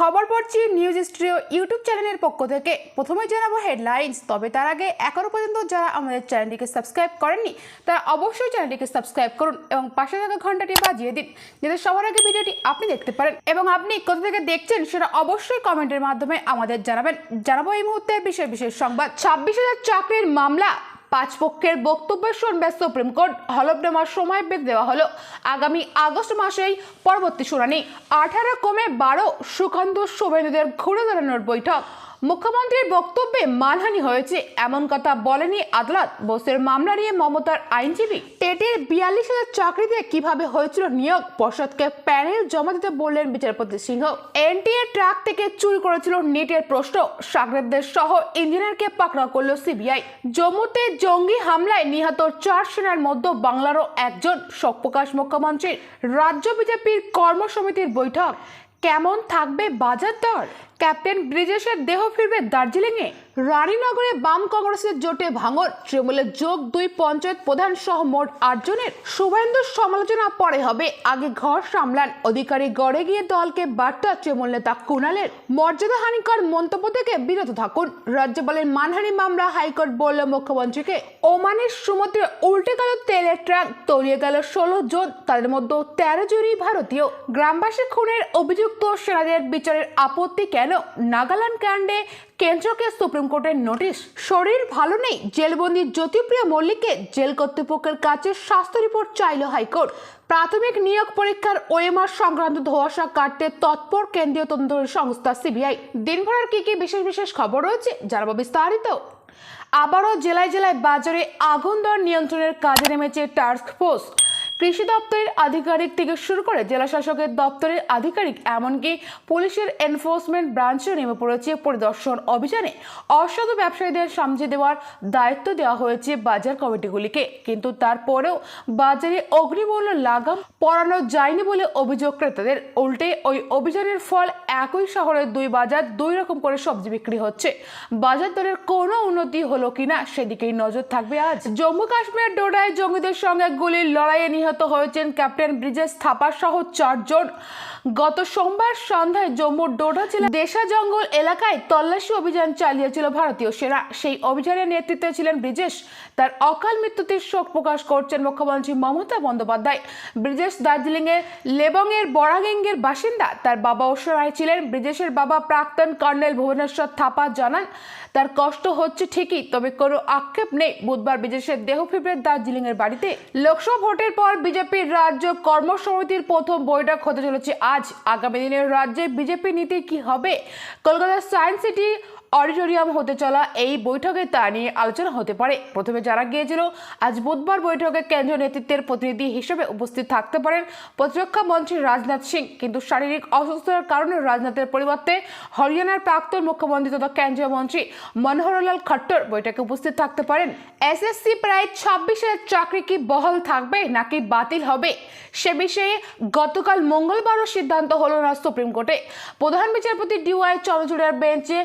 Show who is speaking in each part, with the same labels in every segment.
Speaker 1: খবর পড়ছি news studio YouTube চ্যানেলের পক্ষ থেকে। প্রথমে জানাব হেডলাইন্স, তবে তার আগে এখনও পর্যন্ত যারা আমাদের চ্যানেলটিকে সাবস্ক্রাইব করেননি, তারা অবশ্যই চ্যানেলটিকে সাবস্ক্রাইব করুন এবং পাশে থাকা ঘন্টাটি বাজিয়ে দিন, যাতে সবার আগে ভিডিওটি আপনি দেখতে পারেন। এবং আপনি কোথা থেকে দেখছেন সেটা অবশ্যই কমেন্টের মাধ্যমে আমাদের জানাবেন। জানাব এই মুহূর্তে বিশেষ বিশেষ সংবাদ। ছাব্বিশ হাজার চাকরির মামলা পাঁচ পক্ষের বক্তব্য শুনবে সুপ্রিম কোর্ট হলফনামার সময় বেঁধে দেওয়া হলো। আগামী আগস্ট মাসেই পরবর্তী শুনানি। আঠারো কমে বারো সুকান্ত শুভেন্দুদের ঘুরে দাঁড়ানোর বৈঠক। মুখ্যমন্ত্রীর বক্তব্যে মানহানি হয়েছে। এমন কথা বলেনি আদালত। বোসের মামলা নিয়ে মমতার আইনজীবী টেটের বিয়াল্লিশ হাজার চাকরিতে কীভাবে হয়েছিল নিয়োগ? পর্ষদকে প্যানেল জমা দিতে বললেন বিচারপতি সিংহ। এনটিএ ট্রাক থেকে চুরি করেছিল নেটের প্রশ্ন। সাগরেবদের সহ ইঞ্জিনিয়ারকে পাকড়াও করল সিবিআই। জম্মুতে জঙ্গি হামলায় নিহত চার সেনার মধ্যে বাংলারও একজন। শোক প্রকাশ মুখ্যমন্ত্রীর। রাজ্য বিজেপির কর্মসমিতির বৈঠক। কেমন থাকবে বাজার দর? ক্যাপ্টেন ব্রিজেশের দেহ ফিরবে দার্জিলিংয়ে। রানীনগরে বাম কংগ্রেসের জোটে ভাঙর তৃণমূলের যোগ দুই পঞ্চায়েত প্রধান সহ মোট আটজনের শুভেন্দুর সমালোচনা পরে হবে। আগে ঘর সামলান। অধিকারী গড়ে গিয়ে দলকে বার্তা তৃণমূল নেতা কুণালের। মর্যাদাহানিকর মন্তব্য থেকে বিরত থাকুন। রাজ্যপালের মানহানি মামলা হাইকোর্ট বলল মুখ্যমন্ত্রীকে, ওমানের সমুদ্রে উল্টে গেল তেলের ট্রাক, তলিয়ে গেল ষোলো জন। তাদের মধ্যে তেরো জনই ভারতীয়। গ্রামবাসী খুনের অভিযুক্ত সেনাদের বিচারের আপত্তি কেন নাগাল্যান্ড কাণ্ডে কেন্দ্রকে সুপ্রিম কোর্টের নোটিশ? শরীর ভালো নেই, জেলবন্দি জ্যোতিপ্রিয় মল্লিককে জেল কর্তৃপক্ষের কাছে স্বাস্থ্য রিপোর্ট চাইল হাইকোর্ট। প্রাথমিক নিয়োগ পরীক্ষার ওএমআর সংক্রান্ত ধোয়াশা কাটতে তৎপর কেন্দ্রীয় তদন্তকারী সংস্থা সিবিআই। দিনভরের কি কি বিশেষ বিশেষ খবর রয়েছে জানাব বিস্তারিত। আবারও জেলায় জেলায় বাজারে আগুন দর নিয়ন্ত্রণের কাজে নেমেছে টাস্ক ফোর্স। কৃষি দপ্তরের আধিকারিক থেকে শুরু করে জেলা শাসকের দপ্তরের আধিকারিক, এমনকি পুলিশের এনফোর্সমেন্ট ব্রাঞ্চও নেমে পড়েছে পরিদর্শন অভিযানে। অসাধু ব্যবসায়ীদের সামঝে দেওয়ার দায়িত্ব দেওয়া হয়েছে বাজার কমিটিগুলিকে। কিন্তু তারপরেও বাজারে অগ্নিমূল্য লাগাম পড়ানো যায়নি বলে অভিযোগ ক্রেতাদের। উল্টে ওই অভিযানের ফল একই শহরের দুই বাজার দুই রকম করে সবজি বিক্রি হচ্ছে। বাজার দরের কোনো উন্নতি হলো কিনা সেদিকেই নজর থাকবে আজ। জম্মু কাশ্মীরের ডোডায় জঙ্গিদের সঙ্গে গুলির লড়াইয়ে নিহত হয়েছেন ক্যাপ্টেন ব্রিজেশ থাপা সহ চারজন। গত সোমবার সন্ধ্যায় জম্মুর ডোডা জেলা দেশা জঙ্গল এলাকায় তল্লাশি অভিযান চালিয়েছিল ভারতীয় সেনা। সেই অভিযানের নেতৃত্বে ছিলেন ব্রিজেশ। তার অকাল মৃত্যুতে শোক প্রকাশ করছেন মুখ্যমন্ত্রী মমতা বন্দ্যোপাধ্যায়। ব্রিজেশ দার্জিলিংয়ের লেবংয়ের বড়াগেঙ্গের বাসিন্দা। তার বাবা অসহায় ছিলেন। ব্রিজেশের বাবা প্রাক্তন কর্নেল ভুবনেশ্বর থাপা জানান, তার কষ্ট হচ্ছে ঠিকই, তবে কোনো আক্ষেপ নেই। বুধবার ব্রিজেশের দেহ ফিরবে দার্জিলিংয়ের বাড়িতে লোকসভা ভোটের পর বিজেপির রাজ্য কর্মসমিতির প্রথম বৈঠক হতে চলেছে। আজ আগামী দিনের রাজ্যে বিজেপি নীতি কি হবে? কলকাতার সায়েন্স সিটি অডিটোরিয়াম হতে চলা এই বৈঠকে তা নিয়ে আলোচনা হতে পারে। প্রথমে যারা গিয়েছিল, আজ বুধবার বৈঠকে কেন্দ্রীয় নেতৃত্বের প্রতিনিধি হিসেবে উপস্থিত থাকতে পারেন প্রতিরক্ষা মন্ত্রী রাজনাথ সিং। কিন্তু শারীরিক অসুস্থতার কারণে রাজনাথের পরিবর্তে হরিয়ানার প্রাক্তন মুখ্যমন্ত্রী তথা কেন্দ্রীয় মন্ত্রী মনোহরলাল খট্টর বৈঠকে উপস্থিত থাকতে পারেন। এসএসসি প্রায় ছাব্বিশ হাজার চাকরি কি বহাল থাকবে নাকি বাতিল হবে? সে বিষয়ে গতকাল মঙ্গলবারও সিদ্ধান্ত হলো না সুপ্রিম কোর্টে। প্রধান বিচারপতি ডিওয়াই চন্দ্রচূড়ার বেঞ্চে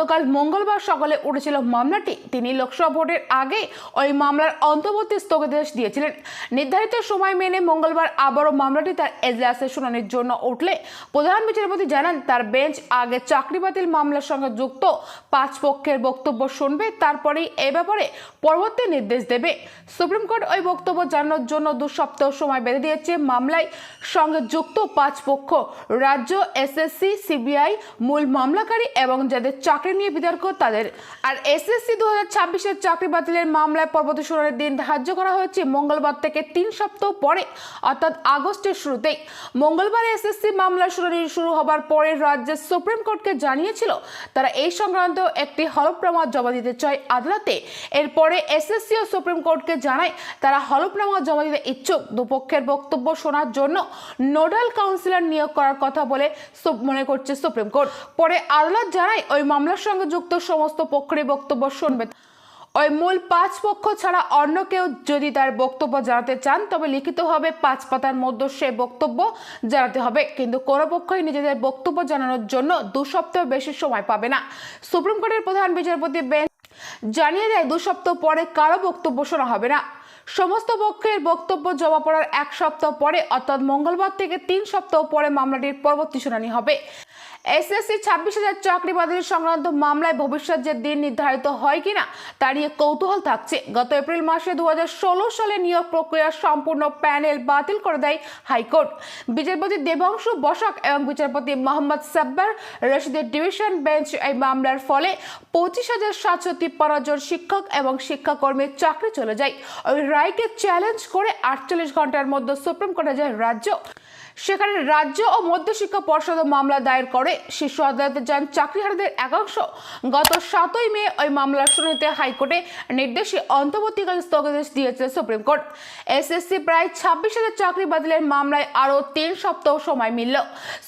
Speaker 1: গতকাল মঙ্গলবার সকালে উঠেছিল মামলাটি। তিনি লোকসভা ভোটের আগে ওই মামলার অন্তর্বর্তী স্থগিতাদেশ দিয়েছিলেন। নির্ধারিত সময় মেনে মঙ্গলবার আবারও মামলাটি তার এজলাসের শুনানির জন্য উঠলে প্রধান বিচারপতি জানান, তার বেঞ্চ আগে চাকরি বাতিল মামলার সঙ্গে যুক্ত পাঁচ পক্ষের বক্তব্য শুনবে, তারপরেই এ ব্যাপারে পরবর্তী নির্দেশ দেবে। সুপ্রিম কোর্ট ওই বক্তব্য জানানোর জন্য দু সপ্তাহ সময় বেঁধে দিয়েছে। মামলায় সঙ্গে যুক্ত পাঁচ পক্ষ, রাজ্য, এসএসসি, সিবিআই, মূল মামলাকারী এবং যাদের চাকরি নিয়ে বিতর্ক তাদের। আর এসএসসি দু হাজার ছাব্বিশের চাকরি বাতিলের মামলায় পরবর্তী শুনানির দিন ধার্য করা হয়েছে মঙ্গলবার থেকে তিন সপ্তাহ পরে, অর্থাৎ আগস্টের শুরুতেই। মঙ্গলবার এসএসসি মামলার শুনানি শুরু হবার পরে রাজ্যের সুপ্রিম কোর্টকে জানিয়েছিল, তারা এই সংক্রান্ত একটি হলফনামা জমা দিতে চায় আদালতে। এরপরে এসএসসি ও সুপ্রিম কোর্টকে জানায়, তারা হলফনামা জমা দিতে ইচ্ছুক। দুপক্ষের বক্তব্য শোনার জন্য নোডাল কাউন্সিলর নিয়োগ করার কথা বলে মনে করছে সুপ্রিম কোর্ট। পরে আদালত জানায়, ওই সঙ্গে যুক্ত সমস্ত পক্ষের বক্তব্য শুনবে ওই মূল পাঁচ পক্ষ ছাড়া অন্য কেউ যদি তার বক্তব্য জানাতে চান, তবে লিখিতভাবে পাঁচ পাতার মধ্যে সে বক্তব্য জানাতে হবে। কিন্তু কোনো পক্ষই নিজেদের বক্তব্য জানানোর জন্য দু সপ্তাহ বেশি সময় পাবে না। সুপ্রিম কোর্টের প্রধান বিচারপতি বেঞ্চ জানিয়ে দেয়, দু সপ্তাহ পরে কারও বক্তব্য শোনা হবে না। সমস্ত পক্ষের বক্তব্য জমা পড়ার এক সপ্তাহ পরে, অর্থাৎ মঙ্গলবার থেকে তিন সপ্তাহ পরে মামলাটির পরবর্তী শুনানি হবে। এসএসসি ছাব্বিশ হাজার চাকরি বাতিল সংক্রান্ত মামলায় ভবিষ্যৎ যে দিন নির্ধারিত হয় কিনা, তা নিয়ে কৌতূহল থাকছে। গত এপ্রিল মাসে দু হাজার ষোলো সালে নিয়োগ প্রক্রিয়া সম্পূর্ণ প্যানেল বাতিল করে দেয় হাইকোর্ট। বিচারপতি দেবাংশু বসাক এবং বিচারপতি মোহাম্মদ সাব্বার রশিদের ডিভিশন বেঞ্চ এই মামলার ফলে পঁচিশ হাজার সাতশো তিপ্পান্ন জন শিক্ষক এবং শিক্ষাকর্মীর চাকরি চলে যায়। ওই রায়কে চ্যালেঞ্জ করে আটচল্লিশ ঘণ্টার মধ্যে সুপ্রিম কোর্টে যায় রাজ্য। সেখানে রাজ্য ও মধ্যশিক্ষা পর্ষদ মামলা দায়ের করে। শীর্ষ আদালতে যান চাকরিহারাদের একাংশ। গত সাতই মে ওই মামলার শুনানিতে হাইকোর্টে নির্দেশে অন্তর্বর্তীকালীন স্থগিতাদেশ দিয়েছে সুপ্রিম কোর্ট। এসএসসি প্রায় ছাব্বিশ হাজার চাকরি বাতিলের মামলায় আরও তিন সপ্তাহ সময় মিলল।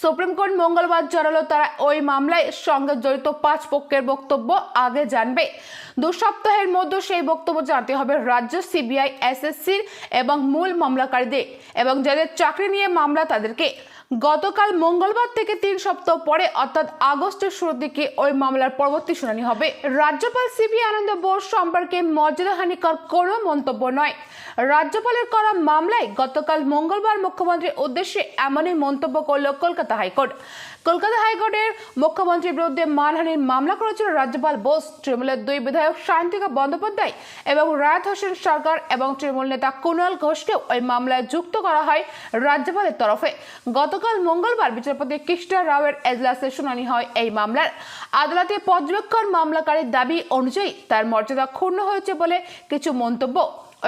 Speaker 1: সুপ্রিম কোর্ট মঙ্গলবার জানালো, তারা ওই মামলায় সঙ্গে জড়িত পাঁচ পক্ষের বক্তব্য আগে জানবে। দু সপ্তাহের মধ্যে সেই বক্তব্য জানতে হবে রাজ্য, সিবিআই, এসএসসির এবং মূল মামলাকারীদের এবং যাদের চাকরি নিয়ে মামলা তাদেরকে গতকাল মঙ্গলবার থেকে তিন সপ্তাহ পরে, অর্থাৎ আগস্টের শুরুর দিকে ওই মামলার পরবর্তী শুনানি হবে। রাজ্যপাল সিবি আনন্দ বোস সম্পর্কে মর্যাদাহানিকর কোনো মন্তব্য নয়। রাজ্যপালের করা মামলায় গতকাল মঙ্গলবার মুখ্যমন্ত্রীর উদ্দেশ্যে এমনই মন্তব্য করল কলকাতা হাইকোর্ট। কলকাতা হাইকোর্টের মুখ্যমন্ত্রীর বিরুদ্ধে মানহানির মামলা করেছিল রাজ্যপাল বোস। তৃণমূলের দুই বিধায়ক শান্তিকা বন্দ্যোপাধ্যায় এবং রায়ত হোসেন সরকার এবং তৃণমূল নেতা কুণাল ঘোষকেও ওই মামলায় যুক্ত করা হয় রাজ্যপালের তরফে। গতকাল মঙ্গলবার বিচারপতি কৃষ্ণা রাওয়ের এজলাসে শুনানি হয় এই মামলার। আদালতে পর্যবেক্ষণ মামলাকারীর দাবি অনুযায়ী তার মর্যাদা ক্ষুণ্ণ হয়েছে বলে কিছু মন্তব্য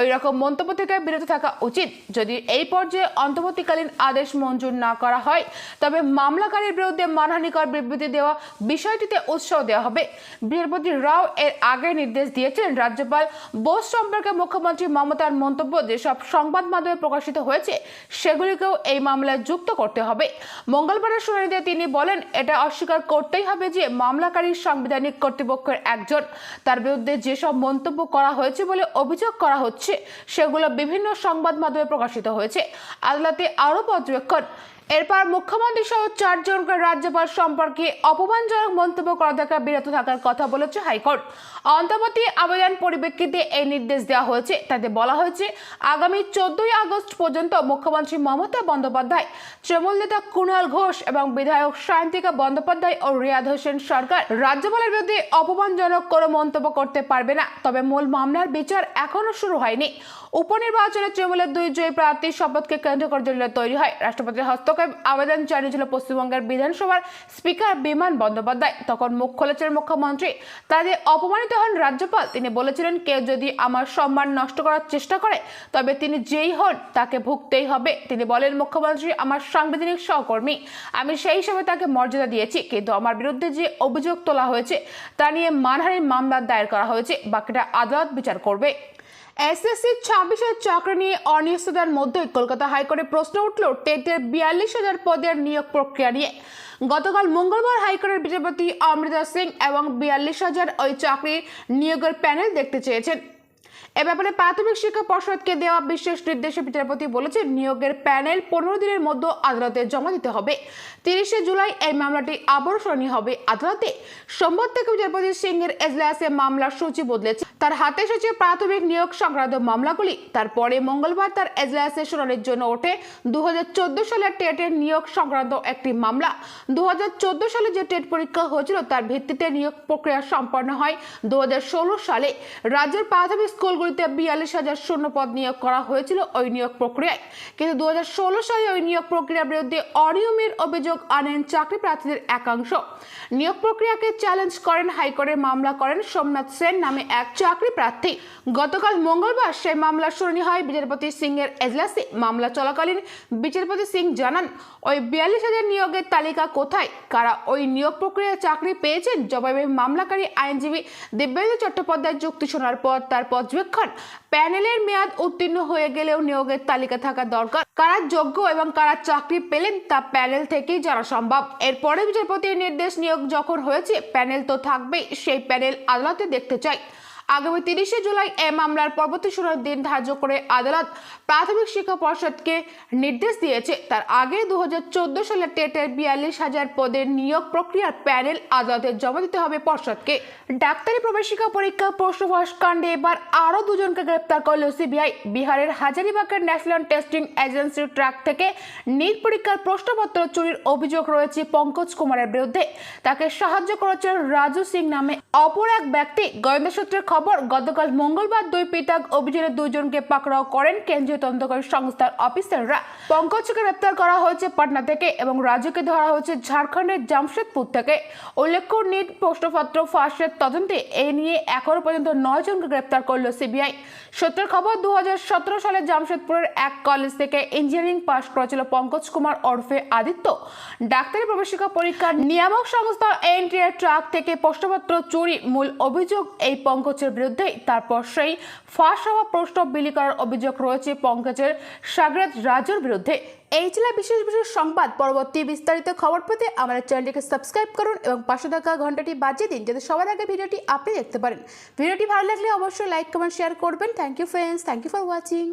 Speaker 1: ওই রকম মন্তব্য থেকে বিরত থাকা উচিত। যদি এই পর্যায়ে অন্তর্বর্তীকালীন আদেশ মঞ্জুর না করা হয়, তবে মামলাকারীর বিরুদ্ধে মানহানিকর বিবৃতি দেওয়া বিষয়টিতে উৎসাহ দেওয়া হবে। বৃহস্পতি রাও এর আগে নির্দেশ দিয়েছেন, রাজ্যপাল বোস সম্পর্কে মুখ্যমন্ত্রী মমতার মন্তব্য, যেসব সংবাদ মাধ্যমে প্রকাশিত হয়েছে, সেগুলিকেও এই মামলায় যুক্ত করতে হবে। মঙ্গলবারের শুনানিতে তিনি বলেন, এটা অস্বীকার করতেই হবে যে মামলাকারীর সাংবিধানিক কর্তৃপক্ষের একজন। তার বিরুদ্ধে যেসব মন্তব্য করা হয়েছে বলে অভিযোগ করা হচ্ছে সেগুলো বিভিন্ন সংবাদ মাধ্যমে প্রকাশিত হয়েছে। আদালতে আরও পর্যবেক্ষণ এরপর মুখ্যমন্ত্রী সহ চারজনকে রাজ্যপাল সম্পর্কে অপমানজনক মন্তব্য করা থেকে বিরত থাকার কথা বলেছে হাইকোর্ট। অন্তর্বর্তী আবেদন পরিপ্রেক্ষিতে এই নির্দেশ দেওয়া হয়েছে। তাতে বলা হয়েছে, আগামী চোদ্দই আগস্ট পর্যন্ত মুখ্যমন্ত্রী মমতা বন্দ্যোপাধ্যায়, তৃণমূল নেতা কুণাল ঘোষ এবং বিধায়ক শান্তিকা বন্দ্যোপাধ্যায় ও রিয়াদ হোসেন সরকার রাজ্যপালের বিরুদ্ধে অপমানজনক কোনো মন্তব্য করতে পারবে না। তবে মূল মামলার বিচার এখনও শুরু হয়নি। উপনির্বাচনে তৃণমূলের দুই জয়ী প্রার্থীর শপথকে কেন্দ্র করে জটিলতা তৈরি হয়। রাষ্ট্রপতির হস্তক্ষেপ আবেদন জানিয়েছিল পশ্চিমবঙ্গের বিধানসভার স্পিকার বিমান বন্দ্যোপাধ্যায়। তখন মুখ খুলেছেন মুখ্যমন্ত্রী। তাদের অপমানিত হন রাজ্যপাল। তিনি বলেছিলেন, কেউ যদি আমার সম্মান নষ্ট করার চেষ্টা করে, তবে তিনি যেই হন তাকে ভুগতেই হবে। তিনি বলেন, মুখ্যমন্ত্রী আমার সাংবিধানিক সহকর্মী। আমি সেই হিসাবে তাকে মর্যাদা দিয়েছি, কিন্তু আমার বিরুদ্ধে যে অভিযোগ তোলা হয়েছে, তা নিয়ে মানহানির মামলা দায়ের করা হয়েছে। বাকিটা আদালত বিচার করবে। এসএসসি ছাব্বিশের চাকরি নিয়ে অনিশ্চয়তার মধ্যে কলকাতা হাইকোর্টে প্রশ্ন উঠল টেটের বিয়াল্লিশ হাজার পদের নিয়োগ প্রক্রিয়া নিয়ে। গতকাল মঙ্গলবার হাইকোর্টের বিচারপতি অমৃতা সিং এবং বিয়াল্লিশ হাজার ওই চাকরির নিয়োগের প্যানেল দেখতে চেয়েছেন। এ ব্যাপারে প্রাথমিক শিক্ষা পর্ষদকে দেওয়া বিশেষ নির্দেশে বিচারপতি বলেছেন নিয়োগের প্যানেল পনেরো দিনের মধ্যে আদালতে জমা দিতে হবে। তিরিশে জুলাই এই মামলাটি আবারও শুনানি হবে আদালতে। সোমবার থেকে বিচারপতি সিং এর এজলাসে মামলার সূচি বদলেছে। তার হাতে এসেছে প্রাথমিক নিয়োগ সংক্রান্ত মামলাগুলি। তারপরে মঙ্গলবার তার এজলাসে শুনানির জন্য ওঠে দু সালের টেটের নিয়োগ সংক্রান্ত একটি মামলা। দু হাজার চোদ্দ সালে যে টেট পরীক্ষা হয়েছিল তার ভিত্তিতে নিয়োগ প্রক্রিয়া সম্পন্ন হয় দু হাজার ষোলো সালে। রাজ্যের প্রাথমিক স্কুলগুলিতে বিয়াল্লিশ হাজার শূন্য পদ নিয়োগ করা হয়েছিল ওই নিয়োগ প্রক্রিয়ায়। কিন্তু দু হাজার ষোলো সালে ওই নিয়োগ প্রক্রিয়ার বিরুদ্ধে অনিয়মের অভিযোগ আনেন চাকরি প্রার্থীদের একাংশ। নিয়োগ প্রক্রিয়াকে চ্যালেঞ্জ করেন হাইকোর্টের মামলা করেন সোমনাথ সেন নামে এক চাকরি প্রার্থী। গতকাল মঙ্গলবার সেই মামলার শুনানি হয় বিচারপতি সিং এর এজলাসে। মামলা চলাকালীন বিচারপতি সিং জানান, ওই বিয়াল্লিশ হাজার নিয়োগের তালিকা কোথায়? কারা ওই নিয়োগ প্রক্রিয়ায় চাকরি পেয়েছেন? জবাবে মামলাকারী আইনজীবী দিব্যেন্দু চট্টোপাধ্যায় যুক্তি শোনার পর তার পর্যবেক্ষণ প্যানেলের মেয়াদ উত্তীর্ণ হয়ে গেলেও নিয়োগের তালিকা থাকা দরকার। কারা যোগ্য এবং কারা চাকরি পেলেন তা প্যানেল থেকেই জানা সম্ভব। এরপরে বিচারপতির নির্দেশ নিয়োগ যখন হয়েছে, প্যানেল তো থাকবেই, সেই প্যানেল আদালতে দেখতে চাই। আগামী তিরিশে জুলাই এ মামলার পরবর্তী শুনানির দিন ধার্য করে আদালত প্রাথমিক শিক্ষা পর্ষদকে নির্দেশ দিয়েছে। তার আগে দু সালে টেটের বিয়াল্লিশ হাজার পদের নিয়োগ প্রক্রিয়ার প্যানেল আদালতে জমা দিতে হবে পর্ষদকে। ডাক্তারি প্রবেশিকা পরীক্ষা প্রশ্নভাস কাণ্ডে এবার আরও দুজনকে গ্রেপ্তার করল সিবিআই। বিহারের হাজারিবাগের ন্যাশনাল টেস্টিং এজেন্সির ট্র্যাক থেকে নিট পরীক্ষার প্রশ্নপত্র চুরির অভিযোগ রয়েছে পঙ্কজ কুমারের বিরুদ্ধে। তাকে সাহায্য করেছেন রাজু সিং নামে অপর এক ব্যক্তি। গোয়েন্দা সূত্রের খবর, গতকাল মঙ্গলবার দুই পৃথক অভিযানে দুইজনকে পাকড়াও করেন কেন্দ্রীয় তদন্তকারী সংস্থার অফিসাররা। পঙ্কজকে গ্রেপ্তার করা হয়েছে পাটনা থেকে এবং রাজুকে ধরা হয়েছে ঝাড়খণ্ডের জামশেদপুর থেকে। উল্লেখ্য, নিট প্রশ্নপত্র ফাঁসের তদন্তে এই নিয়ে এখনও পর্যন্ত নয় জনকে গ্রেপ্তার করল সিবিআই। সূত্রের খবর দু হাজার সতেরো সালে জামশেদপুরের এক কলেজ থেকে ইঞ্জিনিয়ারিং পাশ করেছিল পঙ্কজ কুমার ওরফে আদিত্য। ডাক্তারি প্রবেশিকা পরীক্ষার নিয়ামক সংস্থা এনটিআর ট্রাক থেকে প্রশ্নপত্র চুরি মূল অভিযোগ এই বিরুদ্ধে। তারপর সেই ফাঁস হওয়া প্রশ্ন বিলি করার অভিযোগ রয়েছে পঙ্কজের। সাগরাত রাজুর বিরুদ্ধে। এই ছিল বিশেষ বিশেষ সংবাদ। পরবর্তী বিস্তারিত খবর পেতে আমাদের চ্যানেলটিকে সাবস্ক্রাইব করুন এবং পাশে থাকা ঘন্টাটি বাজিয়ে দিন যাতে সবার আগে ভিডিওটি আপনি দেখতে পারেন। ভিডিওটি ভালো লাগলে অবশ্যই লাইক, কমেন্ট, শেয়ার করবেন। Thank you friends thank you for watching